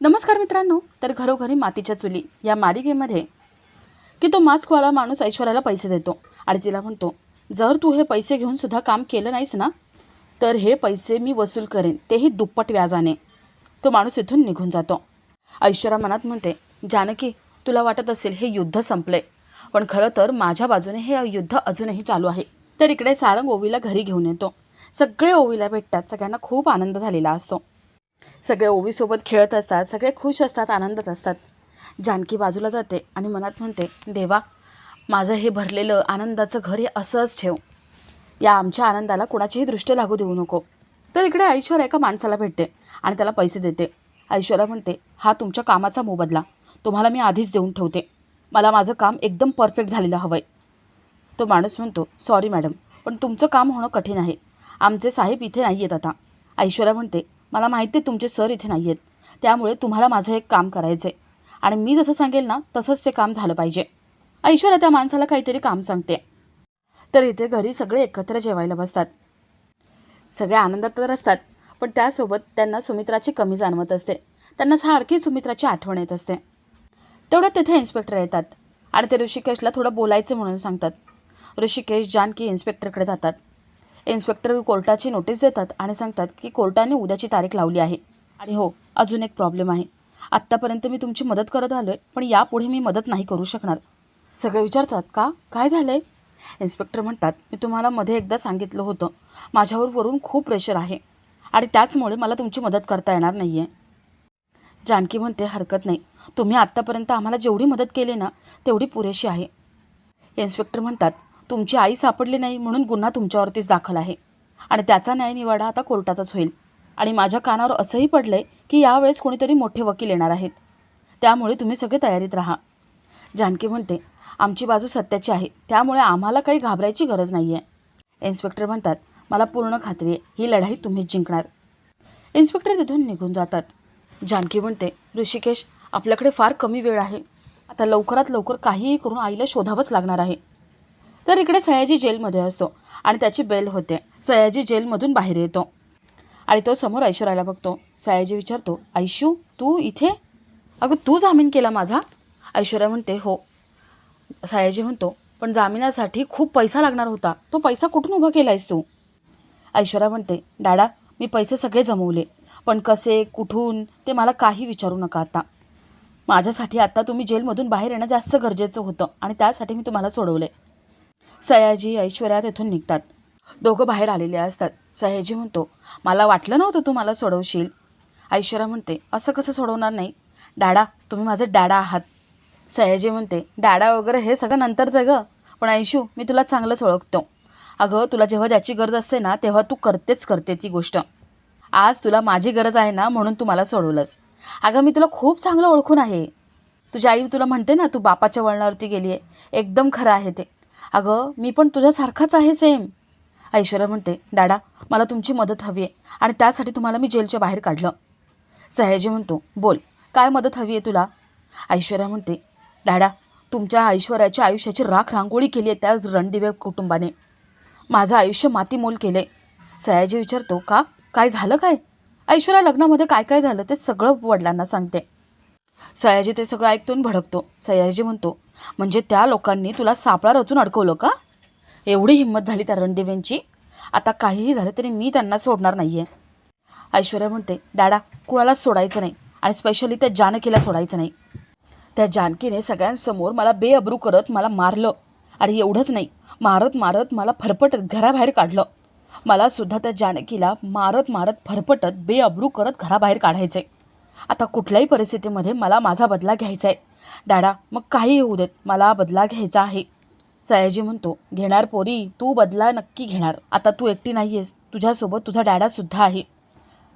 नमस्कार मित्रांनो तर घरोघरी मातीच्या चुली या मालिकेमध्ये की तो मास्कवाला माणूस ऐश्वर्याला पैसे देतो आणि तिला म्हणतो जर तू हे पैसे घेऊन सुद्धा काम केलं नाहीस ना तर हे पैसे मी वसूल करेन तेही दुप्पट व्याजाने. तो माणूस इथून निघून जातो. ऐश्वर्या मनात म्हणते जानकी तुला वाटत असेल हे युद्ध संपले पण खरं तर माझ्या बाजूने हे युद्ध अजूनही चालू आहे. तर इकडे सारंग ओवीला घरी घेऊन येतो. सगळे ओवीला भेटतात सगळ्यांना खूप आनंद झालेला असतो. सगळे ओवीसोबत खेळत असतात सगळे खुश असतात आनंदात असतात. जानकी बाजूला जाते आणि मनात म्हणते देवा माझं हे भरलेलं आनंदाचं घर हे असंच ठेव. या आमच्या आनंदाला कोणाचीही दृष्टी लागू देऊ नको. तर इकडे ऐश्वर्या एका माणसाला भेटते आणि त्याला पैसे देते. ऐश्वर्या म्हणते हा तुमच्या कामाचा मोबदला. तुम्हाला मी आधीच देऊन ठेवते. मला माझं काम एकदम परफेक्ट झालेलं हवं आहे तो माणूस म्हणतो सॉरी मॅडम पण तुमचं काम होणं कठीण आहे. आमचे साहेब इथे नाही आहेत आता. ऐश्वर्या म्हणते मला माहिती आहे तुमचे सर इथे नाही आहेत त्यामुळे तुम्हाला माझं एक काम करायचं आहे आणि मी जसं सांगेल ना तसंच ते काम झालं पाहिजे. ऐश्वर्या त्या माणसाला काहीतरी काम सांगते. तर इथे घरी सगळे एकत्र जेवायला बसतात. सगळे आनंदात तर असतात पण त्यासोबत त्यांना सुमित्राची कमी जाणवत असते. त्यांना सारखी सुमित्राची आठवण येत असते. तेवढ्यात तिथे इन्स्पेक्टर येतात. आणि ते ऋषिकेशला थोडं बोलायचं म्हणून सांगतात. ऋषिकेश जानकी इन्स्पेक्टरकडे जातात. इन्स्पेक्टर कोर्टाची नोटीस देतात आणि सांगतात की कोर्टाने उद्याची तारीख लावली आहे. आणि हो अजून एक प्रॉब्लेम आहे. आत्तापर्यंत मी तुमची मदत करत आलो आहे पण यापुढे मी मदत नाही करू शकणार. सगळे विचारतात का? काय झालं आहे इन्स्पेक्टर म्हणतात मी तुम्हाला मध्ये एकदा सांगितलं होतं. माझ्यावर वरून खूप प्रेशर आहे. आणि त्याचमुळे मला तुमची मदत करता येणार नाही आहे जानकी म्हणते हरकत नाही. तुम्ही आत्तापर्यंत आम्हाला जेवढी मदत केली ना तेवढी पुरेशी आहे. इन्स्पेक्टर म्हणतात तुमची आई सापडली नाही म्हणून गुन्हा तुमच्यावरतीच दाखल आहे. आणि त्याचा न्यायनिवाडा आता कोर्टातच होईल. आणि माझ्या कानावर असंही पडलं आहे की यावेळेस कोणीतरी मोठे वकील येणार आहेत. त्यामुळे तुम्ही सगळे तयारीत राहा. जानकी म्हणते आमची बाजू सत्याची आहे. त्यामुळे आम्हाला काही घाबरायची गरज नाही आहे इन्स्पेक्टर म्हणतात मला पूर्ण खात्री आहे. ही लढाई तुम्हीच जिंकणार. इन्स्पेक्टर तिथून निघून जातात. जानकी म्हणते ऋषिकेश आपल्याकडे फार कमी वेळ आहे. आता लवकरात लवकर काहीही करून आईला शोधावंच लागणार आहे. तर इकडे सयाजी जेलमध्ये असतो आणि त्याची बेल होते. सयाजी जेलमधून बाहेर येतो. आणि तो समोर ऐश्वर्याला बघतो. सयाजी विचारतो ऐशू तू इथे? अगं तू जामीन केला माझा? ऐश्वर्या म्हणते हो. सयाजी म्हणतो पण जामिनासाठी खूप पैसा लागणार होता. तो पैसा कुठून उभा केला आहेस तू? ऐश्वर्या म्हणते डाडा मी पैसे सगळे जमवले. पण कसे कुठून ते मला काही विचारू नका आता. माझ्यासाठी आत्ता तुम्ही जेलमधून बाहेर येणं जास्त गरजेचं होतं आणि त्यासाठी मी तुम्हाला सोडवले सयाजी ऐश्वर्या तिथून निघतात. दोघं बाहेर आलेले असतात. सयाजी म्हणतो मला वाटलं नव्हतं तू मला सोडवशील. ऐश्वर्या म्हणते असं कसं सोडवणार नाही? डाडा तुम्ही माझे डाडा आहात. सयाजी म्हणते डाडा वगैरे हे सगळं नंतरचं गं. पण ऐशू मी तुला चांगलंच ओळखतो. अगं तुला जेव्हा ज्याची गरज असते ना तेव्हा तू करतेच करते ती गोष्ट. आज तुला माझी गरज आहे ना म्हणून तू मला सोडवलंस. अगं मी तुला खूप चांगलं ओळखून आहे. तुझी आई तुला म्हणते ना तू बापाच्या वळणावरती गेली आहे एकदम खरं आहे ते. अगं मी पण तुझ्यासारखाच आहे सेम ऐश्वर्या म्हणते डाडा मला तुमची मदत हवी आहे आणि त्यासाठी तुम्हाला मी जेलच्या बाहेर काढलं. सयाजी म्हणतो बोल काय मदत हवी आहे तुला? ऐश्वर्या म्हणते डाडा तुमच्या ऐश्वर्याच्या आयुष्याची राख रांगोळी केली आहे त्या रणदिवे कुटुंबाने. माझं आयुष्य मातीमोल केले सयाजी विचारतो का? काय झालं काय? ऐश्वर्या लग्नामध्ये काय काय झालं ते सगळं वडिलांना सांगते. सयाजी ते सगळं ऐकतून भडकतो. सयाजी म्हणतो म्हणजे त्या लोकांनी तुला सापळा रचून अडकवलं का? एवढी हिंमत झाली त्या रणदेवेंची. आता काहीही झालं तरी मी त्यांना सोडणार नाही आहे ऐश्वर्या म्हणते डॅडा कुणालाच सोडायचं नाही आणि स्पेशली त्या जानकीला सोडायचं नाही. त्या जानकीने सगळ्यांसमोर मला बेअब्रू करत मला मारलं आणि एवढंच नाही मारत मारत मला फरफटत घराबाहेर काढलं. मला सुद्धा त्या जानकीला मारत मारत फरफटत बेअब्रू करत घराबाहेर काढायचं आहे आता कुठल्याही परिस्थितीमध्ये मला माझा बदला घ्यायचा आहे डाडा मग काही होऊ देत. मला बदला घ्यायचा आहे. सयाजी म्हणतो घेणार पोरी तू बदला नक्की घेणार. आता तू एकटी नाही आहेस तुझ्यासोबत तुझा डॅडासुद्धा आहे.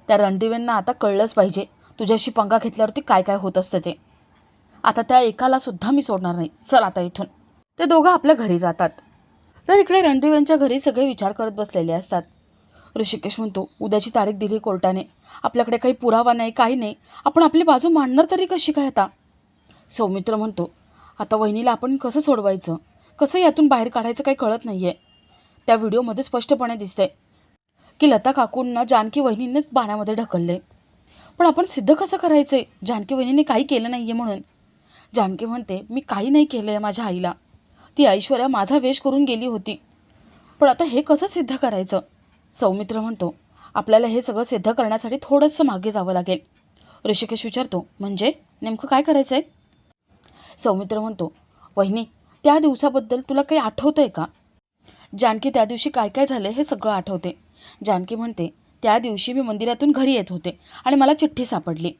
त्या रणदिवेंना आता कळलंच पाहिजे. तुझ्याशी पंगा घेतल्यावरती काय काय होत असतं ते. आता त्या एकाला सुद्धा मी सोडणार नाही. चल आता इथून. ते दोघं आपल्या घरी जातात. तर इकडे रणदिवेंच्या घरी सगळे विचार करत बसलेले असतात. ऋषिकेश म्हणतो उद्याची तारीख दिली कोर्टाने. आपल्याकडे काही पुरावा नाही काही नाही. आपण आपली बाजू मांडणार तरी कशी काय आता? सौमित्र म्हणतो आता वहिनीला आपण कसं सोडवायचं? कसं यातून बाहेर काढायचं काही कळत नाही आहे त्या व्हिडिओमध्ये स्पष्टपणे दिसते की लता काकूंना जानकी वहिनीनेच पाण्यामध्ये ढकलले. पण आपण सिद्ध कसं करायचं आहे जानकी वहिनीने काही केलं नाही आहे म्हणून. जानकी म्हणते मी काही नाही केलं आहे माझ्या आईला. ती ऐश्वर्या माझा वेश करून गेली होती. पण आता हे कसं सिद्ध करायचं? सौमित्र म्हणतो आपल्याला हे सगळं सिद्ध करण्यासाठी थोडंसं मागे जावं लागेल. ऋषिकेश विचारतो म्हणजे नेमकं काय करायचं आहे सौमित्र म्हणतो वहिनी त्या दिवसाबद्दल तुला काही आठवतं आहे का? जानकी त्या दिवशी काय काय झालं हे सगळं आठवते. जानकी म्हणते त्या दिवशी मी मंदिरातून घरी येत होते आणि मला चिठ्ठी सापडली.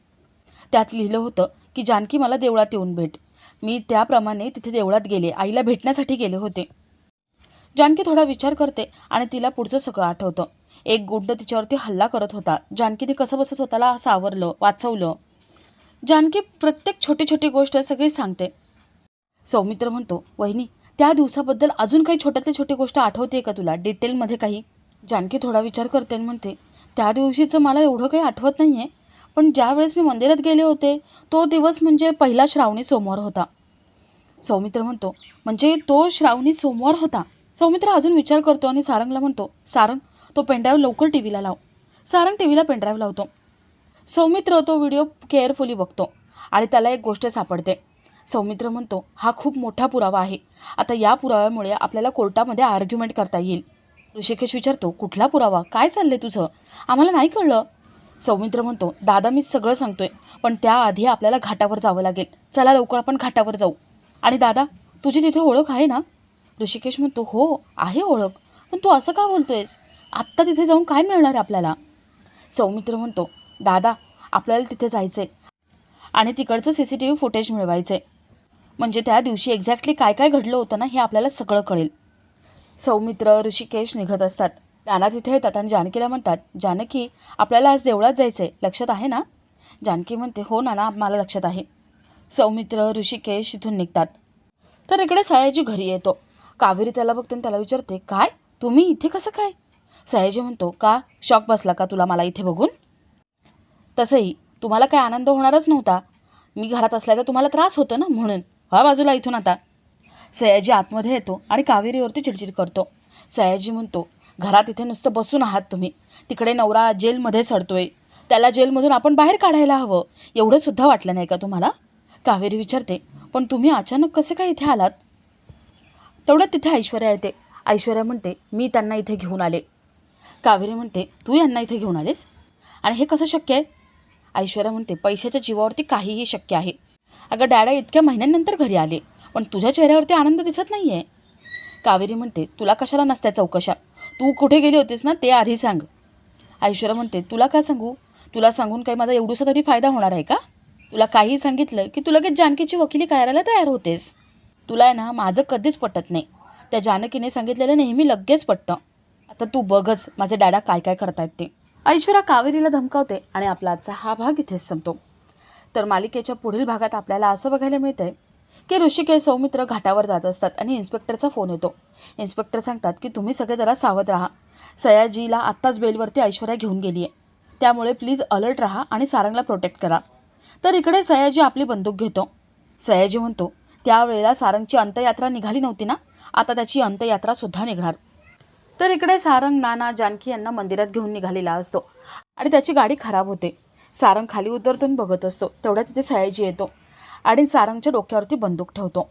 त्यात लिहिलं होतं की जानकी मला देवळात येऊन भेट. मी त्याप्रमाणे तिथे देवळात गेले आईला भेटण्यासाठी गेले होते. जानकी थोडा विचार करते आणि तिला पुढचं सगळं आठवतं. एक गुंड तिच्यावरती हल्ला करत होता. जानकीने कसं बसं स्वतःला सावरलं वाचवलं जानकी प्रत्येक छोटी छोटी गोष्ट सगळी सांगते. सौमित्र म्हणतो वहिनी त्या दिवसाबद्दल अजून काही छोट्यातली छोटी गोष्ट आठवते का तुला? डिटेलमध्ये काही. जानकी थोडा विचार करते आणि म्हणते त्या दिवशीचं मला एवढं काही आठवत नाही आहे पण ज्यावेळेस मी मंदिरात गेले होते तो दिवस म्हणजे पहिला श्रावणी सोमवार होता. सौमित्र म्हणतो म्हणजे तो श्रावणी सोमवार होता? सौमित्र अजून विचार करतो आणि सारंगला म्हणतो सारंग तो पेनड्राईव्ह लवकर टी व्हीला लाव. सारंग टी व्हीला पेनड्राईव्ह लावतो. सौमित्र तो व्हिडिओ केअरफुली बघतो आणि त्याला एक गोष्ट सापडते. सौमित्र म्हणतो हा खूप मोठा पुरावा आहे. आता या पुराव्यामुळे आपल्याला कोर्टामध्ये आर्ग्युमेंट करता येईल. ऋषिकेश विचारतो कुठला पुरावा? काय चाललंय तुझं? आम्हाला नाही कळलं. सौमित्र म्हणतो दादा मी सगळं सांगतोय पण त्याआधी आपल्याला घाटावर जावं लागेल. चला लवकर आपण घाटावर जाऊ. आणि दादा तुझी तिथे ओळख आहे ना? ऋषिकेश म्हणतो हो आहे ओळख. पण तू असं का बोलतोयस? आत्ता तिथे जाऊन काय मिळणार आहे आपल्याला? सौमित्र म्हणतो दादा आपल्याला तिथे जायचं आहे आणि तिकडचं C C T V footage मिळवायचं आहे म्हणजे त्या दिवशी एक्झॅक्टली काय काय घडलं होतं ना हे आपल्याला सगळं कळेल. सौमित्र ऋषिकेश निघत असतात. नाना तिथे येतात आणि जानकीला म्हणतात जानकी आपल्याला आज देवळात जायचं आहे लक्षात आहे ना? जानकी म्हणते हो नाना मला लक्षात आहे. सौमित्र ऋषिकेश इथून निघतात. तर इकडे सयाजी घरी येतो. कावेरी त्याला बघते आणि त्याला विचारते काय? तुम्ही इथे कसं काय? सयाजी म्हणतो का? शॉक बसला का तुला मला इथे बघून? तसंही तुम्हाला काय आनंद होणारच नव्हता. मी घरात असल्याचा तुम्हाला त्रास होतो ना म्हणून. हा बाजूला इथून आता. सयाजी आतमध्ये येतो आणि कावेरीवरती चिडचिड करतो. सयाजी म्हणतो घरात इथे नुसतं बसून आहात तुम्ही. तिकडे नवरा जेलमध्ये सडतोय त्याला जेलमधून आपण बाहेर काढायला हवं. एवढं सुद्धा वाटलं नाही का तुम्हाला? कावेरी विचारते पण तुम्ही अचानक कसे काय इथे आलात? तेवढ्यात तिथे ऐश्वर्या येते. ऐश्वर्या म्हणते मी त्यांना इथे घेऊन आले. कावेरी म्हणते तू यांना इथे घेऊन आलेस? आणि हे कसं शक्य आहे? ऐश्वर्या म्हणते पैशाच्या जीवावरती काहीही शक्य आहे. अगं डॅडा इतक्या महिन्यांनंतर घरी आले पण तुझ्या चेहऱ्यावरती आनंद दिसत नाही आहे कावेरी म्हणते तुला कशाला नसत्या चौकशा? तू कुठे गेली होतीस ना ते आधी सांग. ऐश्वर्या म्हणते तुला का सांगू? तुला सांगून काही माझा एवढूसा तरी फायदा होणार आहे का? तुला काही सांगितलं की तू लगेच जानकीची वकिली करायला तयार होतेस. तुला आहे ना माझं कधीच पटत नाही. त्या जानकीने सांगितलेलं नेहमी लगेच पटतं. आता तू बघच माझे डॅडा काय काय करतायत ते. ऐश्वर्या कावेरीला धमकावते आणि आपला आजचा हा भाग इथेच संपतो. तर मालिकेच्या पुढील भागात आपल्याला असं बघायला मिळतंय की ऋषिकेश सौमित्र घाटावर जात असतात आणि इन्स्पेक्टरचा फोन येतो. इन्स्पेक्टर सांगतात की तुम्ही सगळे जरा सावध राहा. सयाजीला आत्ताच बेलवरती ऐश्वर्या घेऊन गेली आहे त्यामुळे प्लीज अलर्ट राहा आणि सारंगला प्रोटेक्ट करा. तर इकडे सयाजी आपली बंदूक घेतो. सयाजी म्हणतो त्यावेळेला सारंगची अंत्ययात्रा निघाली नव्हती ना? आता त्याची अंत्ययात्रासुद्धा निघणार. तर इकडे सारंग नाना जानकी यांना मंदिरात घेऊन निघालेला असतो. आणि त्याची गाडी खराब होते. सारंग खाली उतरतून बघत असतो. तेवढ्याच तिथे सयाजी येतो. आणि सारंगच्या डोक्यावरती बंदूक ठेवतो.